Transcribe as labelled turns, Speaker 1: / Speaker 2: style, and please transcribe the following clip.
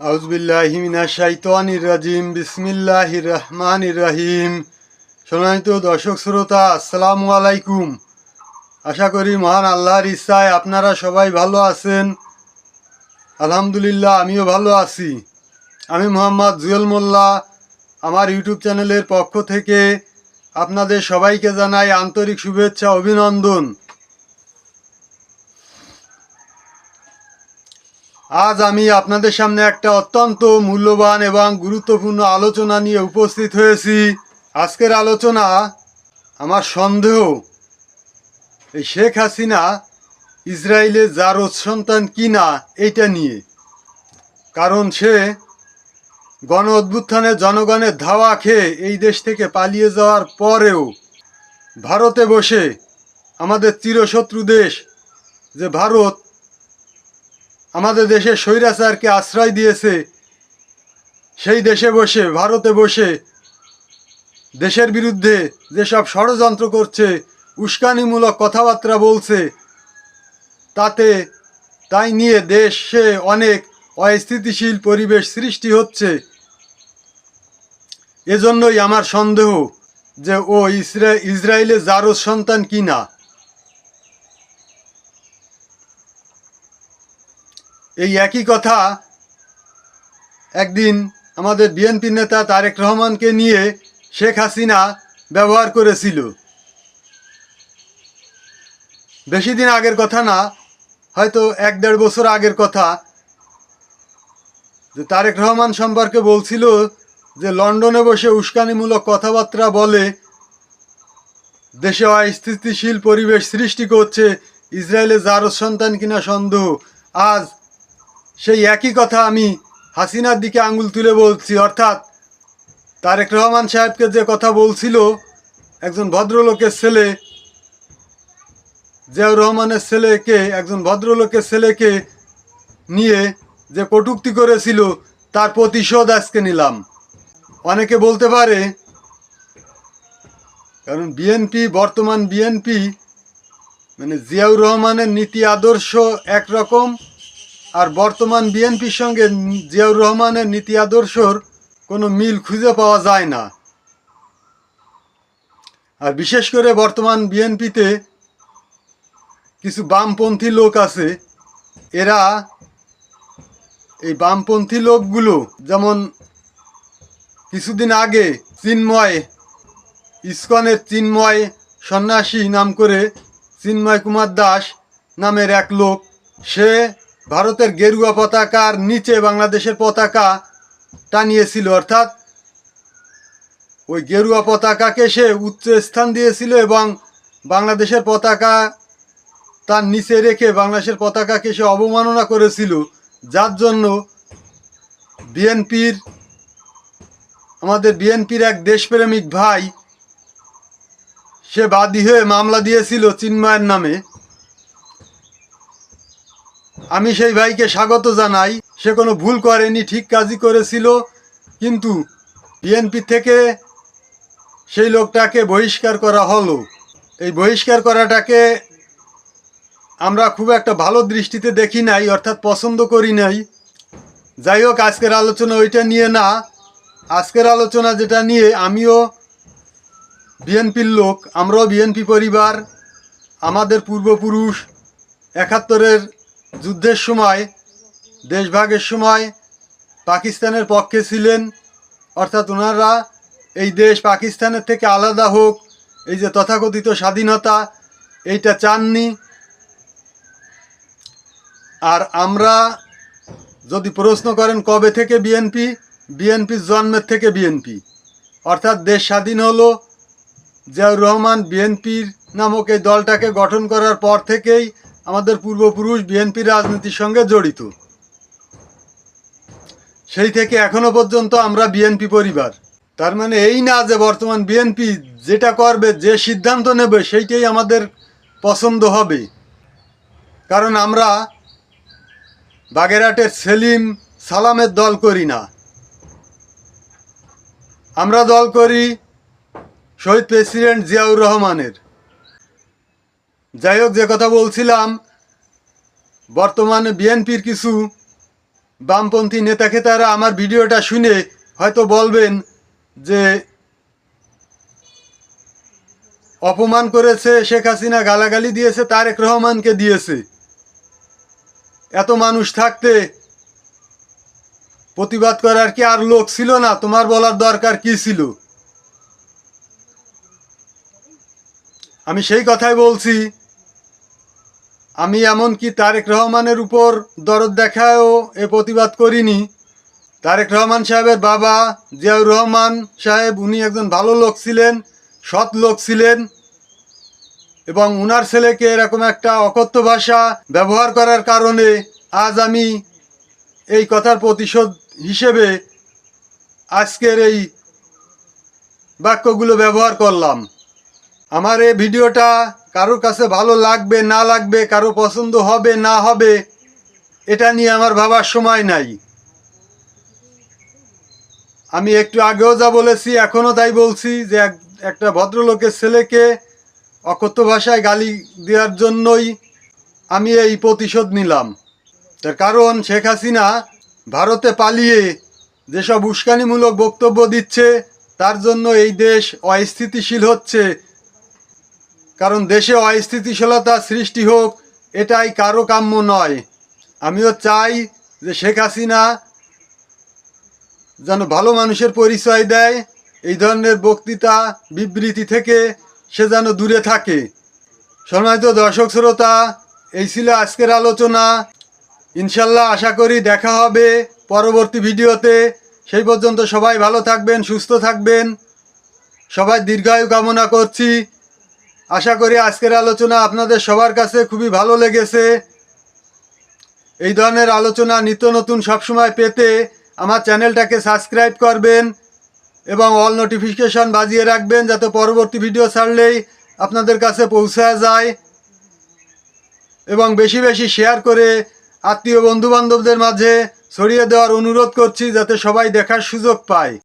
Speaker 1: আউজবিল্লাহিমিনা শাইতানির রাজিম, বিসমিল্লাহির রহমানির রহিম। সম্মানিত দর্শক শ্রোতা, আসসালামু আলাইকুম। আশা করি মহান আল্লাহর ইচ্ছায় আপনারা সবাই ভালো আছেন। আলহামদুলিল্লাহ, আমিও ভালো আছি। আমি মোহাম্মদ জুয়েল মোল্লা, আমার ইউটিউব চ্যানেলের পক্ষ থেকে আপনাদের সবাইকে জানাই আন্তরিক শুভেচ্ছা, অভিনন্দন। আজ আমি আপনাদের সামনে একটা অত্যন্ত মূল্যবান এবং গুরুত্বপূর্ণ আলোচনা নিয়ে উপস্থিত হয়েছি। আজকের আলোচনা আমার সন্দেহ। এই শেখ হাসিনা ইসরায়েলের জারজ সন্তান কিনা এইটা নিয়ে। কারণ সে গণ অভ্যুত্থানে জনগণের ধাওয়া খেয়ে এই দেশ থেকে পালিয়ে যাওয়ার পরেও ভারতে বসে আমাদের চিরশত্রু দেশ যে ভারত আমাদের দেশের স্বৈরাচারকে আশ্রয় দিয়েছে। সেই দেশে বসে, ভারতে বসে, দেশের বিরুদ্ধে যেসব ষড়যন্ত্র করছে, উস্কানিমূলক কথাবার্তা বলছে, তাতে, তাই নিয়ে দেশে অনেক অস্থিতিশীল পরিবেশ সৃষ্টি হচ্ছে। এজন্যই আমার সন্দেহ যে ও ইসরা, ইসরায়েলের জারজ সন্তান কিনা? এই একই কথা একদিন আমাদের বিএনপি নেতা তারেক রহমানকে নিয়ে শেখ হাসিনা ব্যবহার করেছিল। বেশি দিন আগের কথা না, হয়তো এক দেড় বছর আগের কথা। যে তারেক রহমান সম্পর্কে বলছিল যে লন্ডনে বসে উস্কানিমূলক কথাবার্তা বলে দেশে অস্থিতিশীল পরিবেশ সৃষ্টি করছে ইসরায়েলের জারজ সন্তান কিনা সন্দেহ, আজ সেই একই কথা আমি হাসিনার দিকে আঙুল তুলে বলছি। অর্থাৎ তারেক রহমান সাহেবকে যে কথা বলছিল, একজন ভদ্রলোকের ছেলে, জিয়াউর রহমানের ছেলেকে, একজন ভদ্রলোকের ছেলেকে নিয়ে যে কটূক্তি করেছিল, তার প্রতিশোধ আজকে নিলাম। অনেকে বলতে পারে, কারণ বিএনপি, বর্তমান বিএনপি মানে জিয়াউর রহমানের নীতি আদর্শ একরকম আর বর্তমান বিএনপির সঙ্গে জিয়াউর রহমানের নীতি আদর্শর কোনো মিল খুঁজে পাওয়া যায় না। আর বিশেষ করে বর্তমান বিএনপিতে কিছু বামপন্থী লোক আছে, এরা এই বামপন্থী লোকগুলো যেমন কিছুদিন আগে চিন্ময়, ইস্কনের চিন্ময় সন্ন্যাসী নাম করে চিন্ময় কুমার দাস নামের এক লোক, সে ভারতের গেরুয়া পতাকার নিচে বাংলাদেশের পতাকা টানিয়েছিল, অর্থাৎ ওই গেরুয়া পতাকাকে সে উচ্চ স্থান দিয়েছিল এবং বাংলাদেশের পতাকা তার নিচে রেখে বাংলাদেশের পতাকাকে সে অবমাননা করেছিল। যার জন্য বিএনপির, আমাদের বিএনপির এক দেশপ্রেমিক ভাই, সে বাদী হয়ে মামলা দিয়েছিল চিন্ময়ের নামে। আমি সেই ভাইকে স্বাগত জানাই। সে কোনো ভুল করেনি, ঠিক কাজই করেছিল। কিন্তু বিএনপি থেকে সেই লোকটাকে বহিষ্কার করা হলো। এই বহিষ্কার করাটাকে আমরা খুব একটা ভালো দৃষ্টিতে দেখি নাই, অর্থাৎ পছন্দ করি নাই। যাই হোক, আজকের আলোচনা ওইটা নিয়ে না। আজকের আলোচনা যেটা নিয়ে আমিও বিএনপির লোক, আমরাও বিএনপি পরিবার, আমাদের পূর্বপুরুষ, একাত্তরের যুদ্ধের সময়, দেশভাগের সময় পাকিস্তানের পক্ষে ছিলেন। অর্থাৎ ওনারা এই দেশ পাকিস্তানের থেকে আলাদা হোক, এই যে তথাকথিত স্বাধীনতা, এইটা চাননি। আর আমরা যদি প্রশ্ন করেন কবে থেকে বিএনপি, বিএনপির জন্মের থেকে বিএনপি? অর্থাৎ দেশ স্বাধীন হলো জিয়াউর রহমান বিএনপির নামক এই দলটাকে গঠন করার পর থেকেই আমাদের পূর্বপুরুষ বিএনপি রাজনীতির সঙ্গে জড়িত। সেই থেকে এখনও পর্যন্ত আমরা বিএনপি পরিবার। তার মানে এই না যে বর্তমান বিএনপি যেটা করবে, যে সিদ্ধান্ত নেবে, সেইটাই আমাদের পছন্দ হবে। কারণ আমরা বাগেরহাটের সেলিম সালামের দল করি না। আমরা দল করি শহীদ প্রেসিডেন্ট জিয়াউর রহমানের। যাই হোক, যে কথা বলছিলাম, বর্তমানে বিএনপির কিছু বামপন্থী নেতা খেতারা আমার ভিডিওটা শুনে হয়তো বলবেন যে অপমান করেছে, শেখ হাসিনা গালাগালি দিয়েছে, তারেক রহমানকে দিয়েছে। এত মানুষ থাকতে প্রতিবাদ করার কি আর লোক ছিল না? তোমার বলার দরকার কি ছিল? আমি সেই কথাই বলছি। আমি এমনকি তারেক রহমানের উপর দরদ দেখায়ও এ প্রতিবাদ করিনি। তারেক রহমান সাহেবের বাবা জিয়াউর রহমান সাহেব, উনি একজন ভালো লোক ছিলেন, সৎ লোক ছিলেন এবং উনার ছেলেকে এরকম একটা অকথ্য ভাষা ব্যবহার করার কারণে আজ আমি এই কথার প্রতিশোধ হিসেবে আজকের এই বাক্যগুলো ব্যবহার করলাম। আমার এই ভিডিওটা কারোর কাছে ভালো লাগবে, না লাগবে, কারও পছন্দ হবে, না হবে, এটা নিয়ে আমার ভাবার সময় নাই। আমি একটু আগেও যা বলেছি, এখনও তাই বলছি যে এক- একটা ভদ্রলোকের ছেলেকে অকথ্য ভাষায় গালি দেওয়ার জন্যই আমি এই প্রতিশোধ নিলাম। তার কারণ শেখ হাসিনা ভারতে পালিয়ে যেসব উস্কানিমূলক বক্তব্য দিচ্ছে, তার জন্য এই দেশ অস্থিতিশীল হচ্ছে। কারণ দেশে অস্থিতিশীলতা সৃষ্টি হোক, এটাই কারও কাম্য নয়। আমিও চাই যে শেখ হাসিনা যেন ভালো মানুষের পরিচয় দেয়, এই ধরনের বক্তৃতা, বিবৃতি থেকে সে যেন দূরে থাকে। সম্মানিত দর্শক শ্রোতা, এই ছিল আজকের আলোচনা। ইনশাল্লাহ আশা করি দেখা হবে পরবর্তী ভিডিওতে। সেই পর্যন্ত সবাই ভালো থাকবেন, সুস্থ থাকবেন। সবাই দীর্ঘায়ু কামনা করছি। আশা করি আজকের আলোচনা আপনাদের সবার কাছে খুবই ভালো লেগেছে। এই ধরনের আলোচনা নিত্য নতুন সবসময় পেতে আমার চ্যানেলটাকে সাবস্ক্রাইব করবেন এবং অল নোটিফিকেশন বাজিয়ে রাখবেন যাতে পরবর্তী ভিডিও ছাড়লেই আপনাদের কাছে পৌঁছায় যায়। এবং বেশি বেশি শেয়ার করে আত্মীয় বন্ধু বান্ধবদের মাঝে ছড়িয়ে দেওয়ার অনুরোধ করছি যাতে সবাই দেখার সুযোগ পায়।